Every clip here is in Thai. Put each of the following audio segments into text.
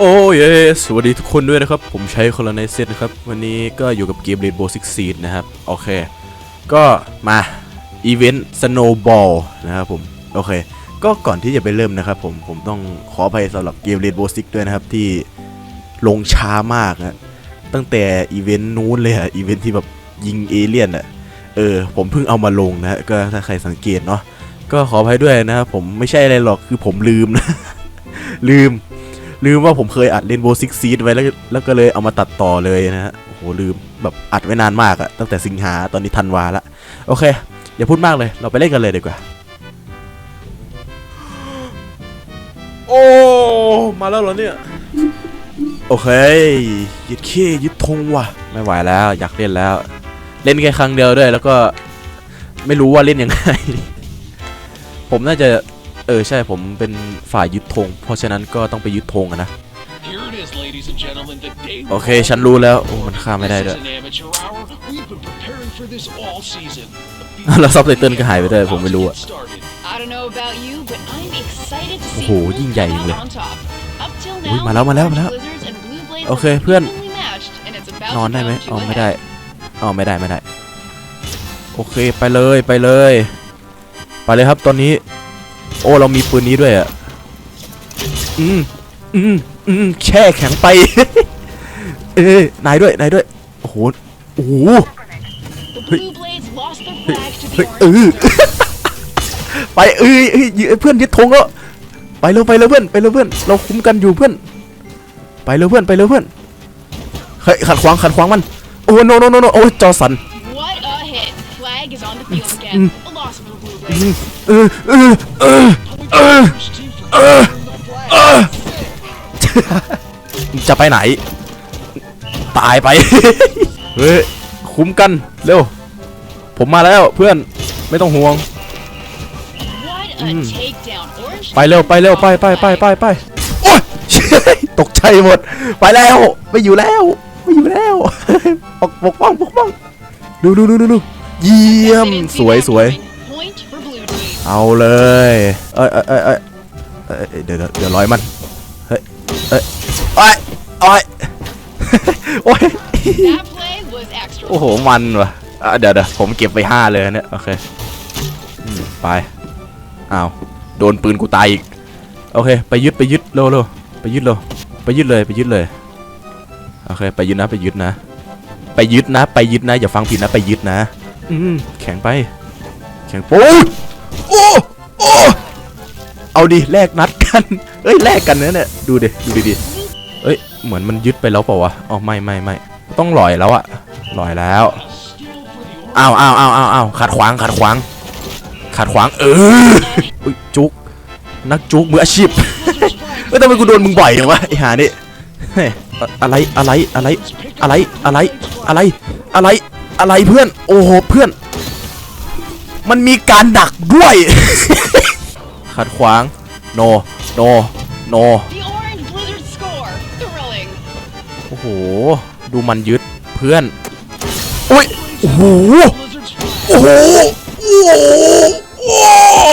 โอ้เยสวัสดีทุกคนด้วยนะครับ ผมใช้คนละในเซตนะครับ วันนี้ก็อยู่กับเกม Rainbow Six Siege นะครับ โอเค ก็มาอีเวนต์ Snowball นะครับผม โอเค ก็ก่อนที่จะไปเริ่มนะครับผม ผมต้องขออภัยสำหรับเกม Rainbow Six ด้วยนะครับ ที่ลงช้ามากนะตั้งแต่อีเวนต์นู้นเลยอะอีเวนต์ที่แบบยิงเอเลี่ยนอะเออ ผมเพิ่งเอามาลงนะก็ถ้าใครสังเกตเนาะก็ขออภัยด้วยนะครับผมไม่ใช่อะไรหรอกคือผมลืมนะลืม ลืมว่าผมเคยอัดเรนโบว์ซิกซีดไว้แล้วแล้วก็เลยเอามาตัดต่อเลยนะฮะโอ้โหลืมแบบอัดไว้นานมากอะตั้งแต่สิงหาตอนนี้ธันวาละโอเค อย่าพูดมากเลยเราไปเล่นกันเลยดีกว่า โอ้ มาแล้วเหรอเนี่ย โอเคยึดขี้ยึดธงว่ะ ไม่ไหวแล้ว อยากเล่นแล้ว เล่นแค่ครั้งเดียวด้วย แล้วก็ ไม่รู้ว่าเล่นยังไง ผมน่าจะ เออใช่ผมเป็นฝ่ายยึดธง เพราะฉะนั้นก็ต้องไปยึดธงอะนะ Here it is, ladies and gentlemen, the day โอเค ฉันรู้แล้วโอ้มันข้ามไม่ได้ This ด้วย is an amateur hour. We've been preparing for this all season. แล้วซับไตเติลก็หายไปด้วยผมไม่รู้อะ About to get started. I don't know about you, but I'm excited to see โอ้โห who ยิ่งใหญ่จริง come เลย out on top. Up till อุ๊ย now, มาแล้วมาแล้วมาแล้ว Blizzards and Blue Blades โอเค have เพื่อน evenly matched, and it's about นอน to ได้ไหม come to อ๋อ a ไม่ head. ได้อ๋อไม่ได้ไม่ได้ โอเคไปเลยไปเลย ไปเลยครับตอนนี้ โอ้เรามีปืนนี้ด้วยอะอืมอืมอืมแช่แข็งไป เอ้ยนายด้วยนายด้วยโอ้โหโอ้โห The Blue Blades lost their flag to เฮ้ย the เอ Orange. อไปเอ้ยเอ้ยเอ้ยเพื่อนยึดธงแล้วไปเร็วไปเร็วเพื่อนไปเร็วเพื่อน เราคุ้มกันอยู่เพื่อน ไปเร็วเพื่อนไปเร็วเพื่อนเฮ้ยขัดขวางขัดขวางมันโอ้โนโนโนโนโอ้จอสัน What a hit! Flag is on the field again. Mm. A loss for the Blue อื Blades. มเออเออเออเออจะไปไหน ตายไป เฮ้ย คุ้มกัน เร็ว ผมมาแล้วเพื่อน ไม่ต้องห่วง ไปเร็ว ไปเร็ว ไปไปไปไปไปโอ้ยตกใจหมด ไปแล้วไม่อยู่แล้ว ไม่อยู่แล้วปกป้องปกป้อง ดูดูดูดูดูเยี่ยม สวยสวย เอาเลยเอ้ยเอ้ยเอ้ยเอ้ยเอ้ยเดี๋ยวเดี๋ยวเดี๋ยวร้อยมัน เฮ้ย เอ้ยโอ้ยโอ้ยโอ้ย That play was extra. โอ้โห มันว่ะอะเดี๋ยวเดี๋ยวผมเก็บไปห้าเลยเนี่ย โอเคอืมไปอ้าวโดนปืนกูตายอีก โอเค ไปยึดไปยึดเร็วเร็วไปยึดเร็วไปยึดเลยไปยึดเลย โอเค ไปยึดนะไปยึดนะ ไปยึดนะ ไปยึดนะ อย่าฟังผิดนะ ไปยึดนะ อืมแข็งไป แข็งโอ้ย โอ้โอ้เอาดิแลกนัดกันเอ้ยแลกกันเนะเนี่ยดูดิดูดิเอ้ยเหมือนมันยึดไปแล้วเปล่าวะอ๋อไม่ไม่ไม่ต้องลอยแล้วอะลอยแล้วอ้าวอ้าวอ้าวอ้าวอ้าวขัดขวางขัดขวางขัดขวางเออจุกนักจุกมืออาชีพเอ้ยทำไมกูโดนมึงบ่อยจังวะไอ้ห่านี่เฮ้ยอะไรอะไรอะไรอะไรอะไรอะไรอะไรอะไรเพื่อนโอ้โหเพื่อน มันมีการดักด้วย ขัดขวาง โน โน โน The Orange Blizzard score. Thrilling. โอ้โห ดูมันยึดเพื่อน อุ้ย โอ้โห Blizzard's flag โอ้โห โอ้โหโอ้โห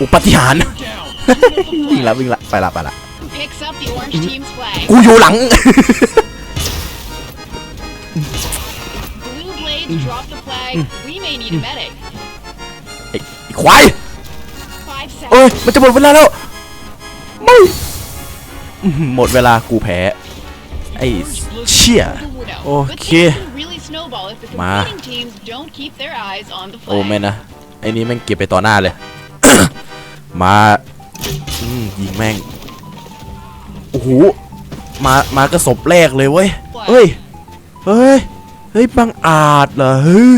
อุปาฏิหารย์ down. วิ่งละวิ่งละไปละไปละ Picks up the Orange team's flag. กูอยู่หลัง Blue Blades drop the flag. We may need a medic. ไอ้ไอ้ควาย Five เอ้ย seconds. มันจะหมดเวลาแล้ว ไม่อื้อหือหมดเวลากูแพ้ ไอ้ เชี่ย The Widow. Okay. But things can really snowball if the Ma. competing teams don't keep their eyes on the โอ้ flag. ไม่นะ ไอ้นี่แม่งเก็บไปต่อหน้าเลย มาอืมยิงแม่ง โอ้โห มา มากระสบแรกเลยเว้ย เฮ้ย เฮ้ย เฮ้ยบังอาจเหรอเฮ้ย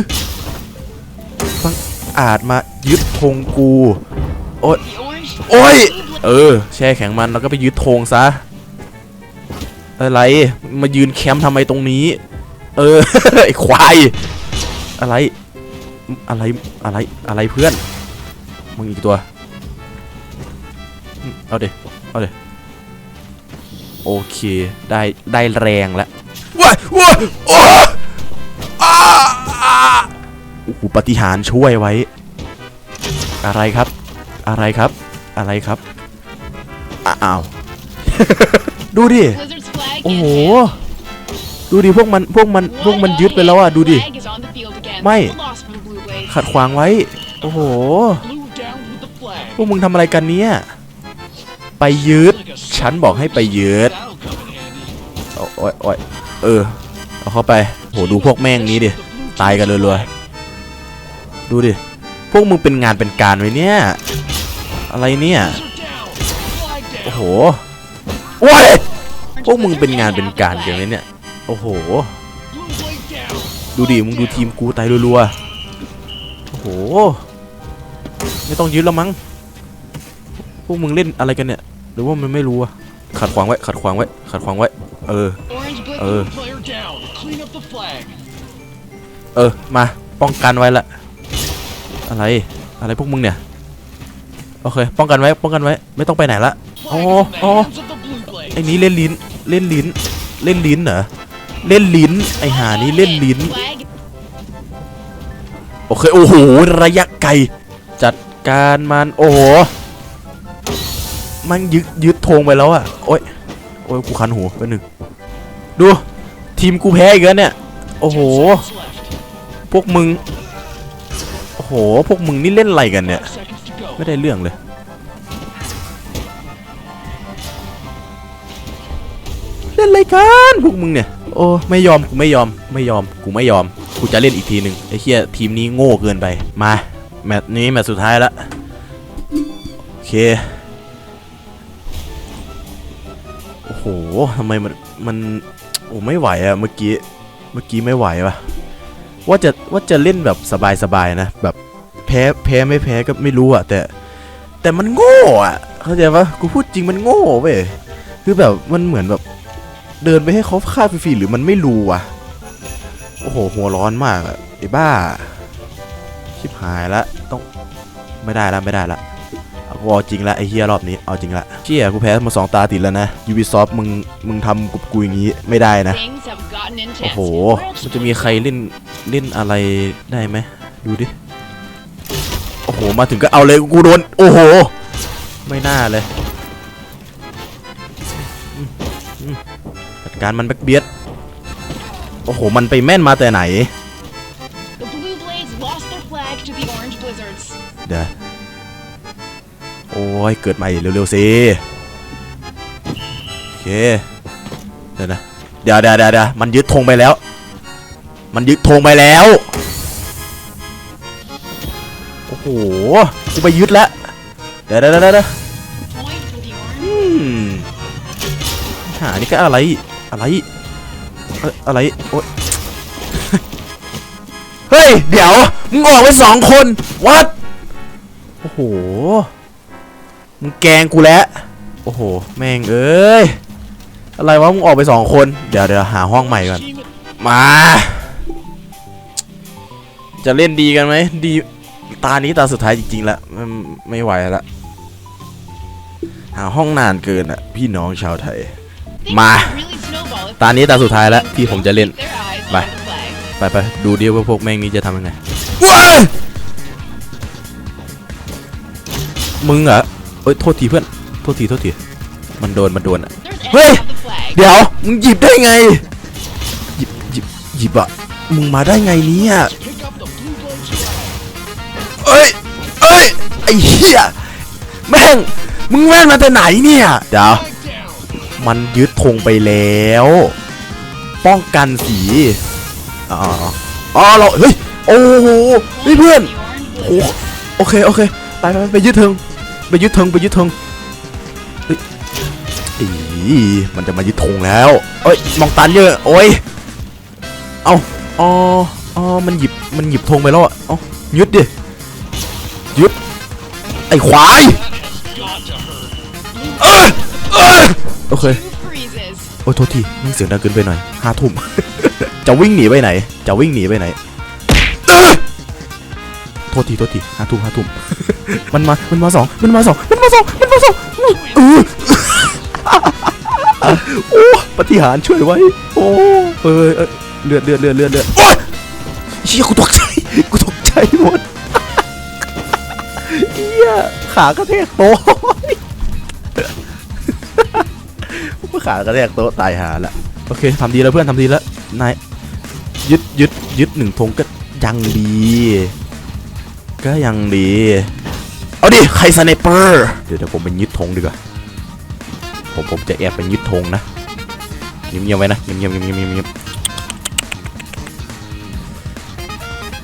บังอาจมายึดธงกู โอ้ยโอ้ยเออ แช่แข็งมันแล้วก็ไปยึดธงซะ อะไร มายืนแคมป์ทำไมตรงนี้ เออ ไอ้ควาย อะไร อะไร อะไร อะไรเพื่อน มึงอีกตัว เอาเดเอาเดโอเค ได้ ได้แรงแล้วว้ายว้ายโอ้ อ้โหปฏิหารช่วยไว้ อะไรครับ อะไรครับ อะไรครับ อ้าว ดูดิ โอ้โห ดูดิพวกมันพวกมันพวกมันยึดไปแล้วอะ ดูดิ ไม่ ขัดขวางไว้ โอ้โห พวกมึงทำอะไรกันเนี่ย ไปยึดฉันบอกให้ไปยึดโอ้ยโอ้ยเออ เอาเข้าไป โห ดูพวกแม่งนี้ดิ ตายกันรัวๆ ดูดิ พวกมึงเป็นงานเป็นการไว้เนี่ย อะไรเนี่ย Blizzard down. Flag โอ้ down. โหโอ้ยพวกมึงเป็นงานเป็นการกันไหมเนี่ย โอ้โห Blue blade down. ดูดิ มึงดูทีมกูตายรัวๆ โอ้โห ไม่ต้องยึดแล้วมั้ง พวกมึงเล่นอะไรกันเนี่ย หรือว่ามันไม่รู้อะขัดขวางไว้ ขัดขวางไว้ ขัดขวางไว้ เออ Orange Blizzard. เออ Player down. Clean up the flag. เออ มา ป้องกันไว้ละ อะไร อะไรพวกมึงเนี่ย โอเค ป้องกันไว้ ป้องกันไว้ ไม่ต้องไปไหนละ Flag Oh, is in the oh. hands of the Blue Blades. ไอ้นี้เล่นลิ้น เล่นลิ้น เล่นลิ้นเหรอ เล่นลิ้น ไอ้หานี้เล่นลิ้น Flag โอเค โอ้โห ระยะไกล จัดการมัน โอ้โห มันยึดยึดธงไปแล้วอะโอ้ย โอ้ย กูคันหูไปหนึ่ง ดู ทีมกูแพ้อีกแล้วเนี่ย โอ้โห Seconds left. พวกมึงโอ้โห พวกมึงนี่เล่นอะไรกันเนี่ย ไม่ได้เรื่องเลย เล่นอะไรกันพวกมึงเนี่ย โอ้ไม่ยอมกูไม่ยอมไม่ยอมกูไม่ยอมกูจะเล่นอีกทีหนึ่งไอ้เหี้ยทีมนี้โง่เกินไป มาแมตช์นี้แมตช์สุดท้ายละโอเคโอ้โหทำไมมันมันโอ้ไม่ไหวอะเมื่อกี้เมื่อกี้ไม่ไหววะ ว่าจะว่าจะเล่นแบบสบายๆนะ แบบแพ้แพ้ไม่แพ้ก็ไม่รู้อะแต่ แต่มันโง่อะเข้าใจปะกูพูดจริงมันโง่เว้ยคือแบบมันเหมือนแบบ เดินไปให้เขาฆ่าฟรีๆหรือมันไม่รู้วะโอ้โหหัวร้อนมากอะไอ้บ้า ชิบหายละต้องไม่ได้ละไม่ได้ละเอากูเอาจริงละไอ้เฮียรอบนี้เอาจริงละเชี่ยกูแพ้มาสองตาติดแล้วนะ Ubisoft มึงมึงทำกับกูอย่างงี้ไม่ได้นะ things have gotten intense. โอ้โห มันจะมีใครเล่น เล่นอะไรได้ไหมดูดิ โอ้โห มาถึงก็เอาเลยกูโดน โอ้โห ไม่น่าเลยอืมอืมจัดการมันแบ็กเบียด โอ้โห มันไปแม่นมาแต่ไหน The Blue Blades lost their flag to the Orange Blizzards. เดี๋ยวโอ้ย เกิดใหม่เร็วๆสิโอเค เดี๋ยวนะ เดี๋ยวเดี๋ยวเดี๋ยวเดี๋ยวมันยึดธงไปแล้ว มันยึดธงไปแล้ว โอ้โหกูไปยึดแล้ว เดี๋ยวเดี๋ยวเดี๋ยวเดี๋ยว Point for the Orange. อืมหานี่ก็อะไร อะไรเอ่ออะไร โอ๊ย เฮ้ย เดี๋ยว มึงออกไปสองคน วัด โอ้โห มึงแกงกูแล้ว โอ้โห แม่งเอ้ย อะไรวะ มึงออกไปสองคน เดี๋ยวเดี๋ยวหาห้องใหม่ก่อน มา จะเล่นดีกันไหมดีตานี้ตาสุดท้ายจริงๆแล้วไม่ไม่ไหวแล้วหาห้องนานเกินอะ พี่น้องชาวไทย Things Ma. could really snowball if ตานี้ตาสุดท้ายแล้วที่ผมจะเล่น keep their eyes Bye. on the flag. ไปไปดูดิว่าพวกแม่งนี้จะทำยังไงว้ายมึงเหรอเอ้ยโทษทีเพื่อน โทษทีโทษที มันโดน มันโดนอะ There's Hey. enemy on the flag. เดี๋ยว มึงหยิบได้ไง หยิบหยิบหยิบอะมึงมาได้ไงเนี่ย เอ้ยเอ้ยไอ้เหี้ยแม่งมึงแม่งมาแต่ไหนเนี่ยเดี๋ยวมันยึดธงไปแล้ว ป้องกันสีอ๋ออ๋ออ๋อเราเฮ้ยโอ้โหเฮ้ยเพื่อนโอ้โอเคโอเคไปไปไปยึดเทิงไปยึดเทิงไปยึดเทิงเฮ้ยอีมันจะมายึดธงแล้วเอ้ยมองตันเยอะโอ้ยเอาอ๋ออ๋อมันหยิบมันหยิบธงไปแล้วอะเอายึดดิ ยึดไอ้ควายเออเออโอเคโอ้ยโทษทีมึงเสียงดังเกินไปหน่อยห้าทุ่มจะวิ่งหนีไปไหน จะวิ่งหนีไปไหนโทษทีโทษทีห้าทุ่มห้าทุ่มมันมา มันมาสองมันมาสองมันมาสองมันมาสองเออโอ้ปฏิหารช่วยไว้ โอ้เออเลือดเลือดเลือดเลือดเลือดโอ้ยเชี่ยกูตกใจกูตกใจหมด ขากระแทกโต๊ะขากระแทกโต๊ะตายหาละโอเคทำดีแล้วเพื่อนทำดีแล้วนายยึดยึดยึดหนึ่งธงก็ยังดี ก็ยังดี เอาดิใครสไนเปอร์เดี๋ยวเดี๋ยวผมไปยึดธงดีกว่าผมผมจะแอบไปยึดธงนะเงียบๆไว้นะเงียบๆเงียบๆเงียบๆเงียบๆ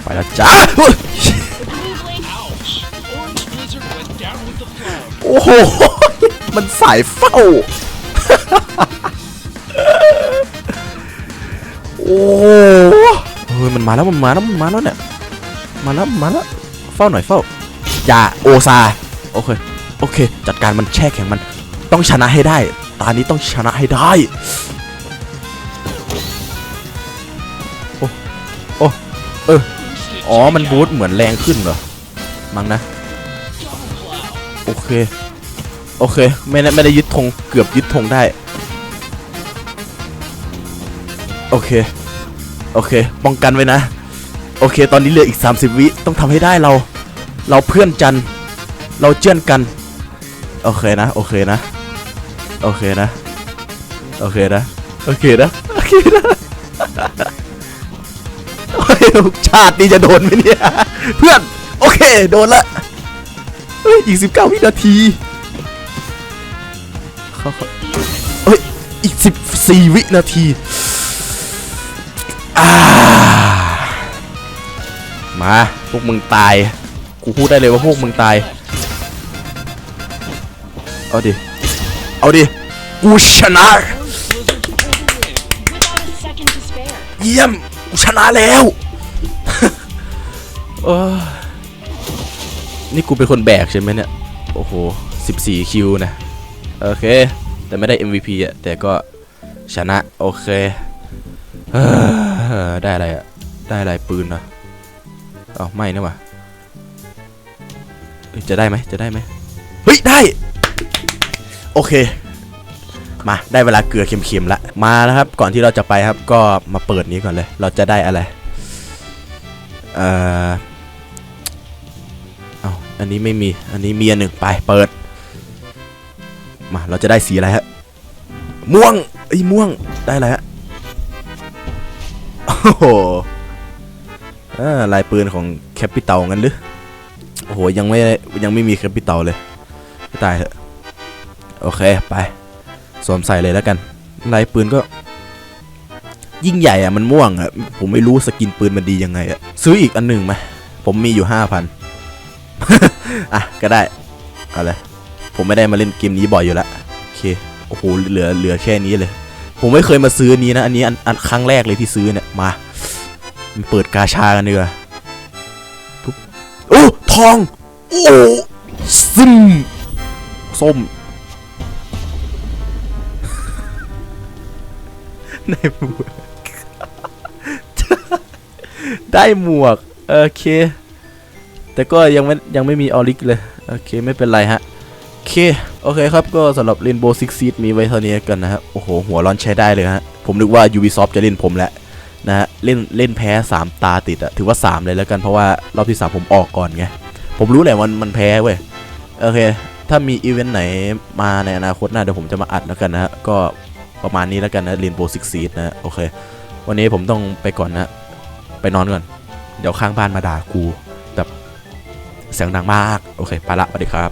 ไปแล้วจ้า โอ้โห มันสายเฝ้า โอ้โหเฮ้ยมันมาแล้วมันมาแล้วมันมาแล้วเนี่ย มาแล้วมาแล้ว เฝ้าหน่อยเฝ้า อย่าโอซา โอเค โอเค จัดการมันแช่แข็งมัน ต้องชนะให้ได้ ตานี้ต้องชนะให้ได้ โอ้ โอ้ เออ อ๋อ มันบูทเหมือนแรงขึ้นเหรอ มั้งนะ โอเค โอเค ไม่ได้ไม่ได้ยึดธงเกือบยึดธงได้ โอเค โอเค ป้องกันไว้นะ โอเค ตอนนี้เหลืออีก 30 วิ ต้องทำให้ได้เรา เราเพื่อนจัน เราเจื่อนกัน โอเคนะ โอเคนะ โอเคนะ โอเคนะ โอเคนะ โอเคนะโอ้ยชาตินี้จะโดนไหมเนี่ย เพื่อน โอเค โดนละ ฮ้ยอีก 19 วินาทีเฮ้ยอีก 14 วินาทีามาพวกมึงตาย กูพูดได้เลยว่าพวกมึงตาย เอาดิ เอาดิ กูชนะเยี่ยม กูชนะแล้ว เออ นี่กูเป็นคนแบกใช่ไหมเนี่ย โอ้โห 14 คิวนะ โอเค แต่ไม่ได้ MVP อะ แต่ก็ชนะ โอเคเออได้อะไรอะ ได้อะไรปืนนะเอาไม่นะวะจะได้ไหมจะได้ไหมเฮ้ย ได้ โอเค มาได้เวลาเกลือเค็มๆละ มาแล้วครับ ก่อนที่เราจะไปครับ ก็มาเปิดนี้ก่อนเลย เราจะได้อะไร เอ่อ อันนี้ไม่มี อันนี้มีอันหนึ่งไปเปิด มาเราจะได้สีอะไรฮะ ม่วงไอ้ยม่วงได้อะไรฮะ โอ้โหออลายปืนของแคปิตอลงั้นหรือ โอ้โห ยังไม่ยังไม่มีแคปิตอลเลยไม่ตายเถอะโอเคไปสวมใส่เลยแล้วกัน ลายปืนก็ ยิ่งใหญ่อะมันม่วงอะผมไม่รู้สกินปืนมันดียังไงอะซื้ออีกอันหนึ่งไหมผมมีอยู่ห้าพัน อะก็ได้เอาเลยผมไม่ได้มาเล่นเกมนี้บ่อยอยู่ละโอเคโอ้โหเหลือเหลือแค่นี้เลย ผมไม่เคยมาซื้อนี้นะอันนี้อันอันครั้งแรกเลยที่ซื้อเนี่ยมาเปิดกาชากันดีกว่าปุ๊บโอ้ทองโอ้ซึมส้มได้หมวกได้หมวกโอเค แต่ก็ยังไม่ยังไม่มีออริกเลย โอเคไม่เป็นไรฮะ โอเค โอเคครับ ก็สำหรับ Rainbow Six Siege มีไว้เท่านี้กันนะฮะโอ้โห หัวร้อนใช้ได้เลยฮะ ผมนึกว่า Ubisoft จะเล่นผมแล้วนะฮะ เล่นเล่นแพ้ 3 ตาติดอะถือว่า 3 เลยแล้วกันเพราะว่ารอบที่ 3 ผมออกก่อนไง ผมรู้แหละมันมันแพ้เว้ย โอเค ถ้ามีอีเวนต์ไหนมาในอนาคตหน้าเดี๋ยวผมจะมาอัดแล้วกันนะฮะ ก็ประมาณนี้แล้วกันนะ Rainbow Six Siege นะโอเค วันนี้ผมต้องไปก่อนนะ ไปนอนก่อน เดี๋ยวข้างบ้านมาด่ากู เสียงดังมาก โอเค ไปละสวัสดีครับ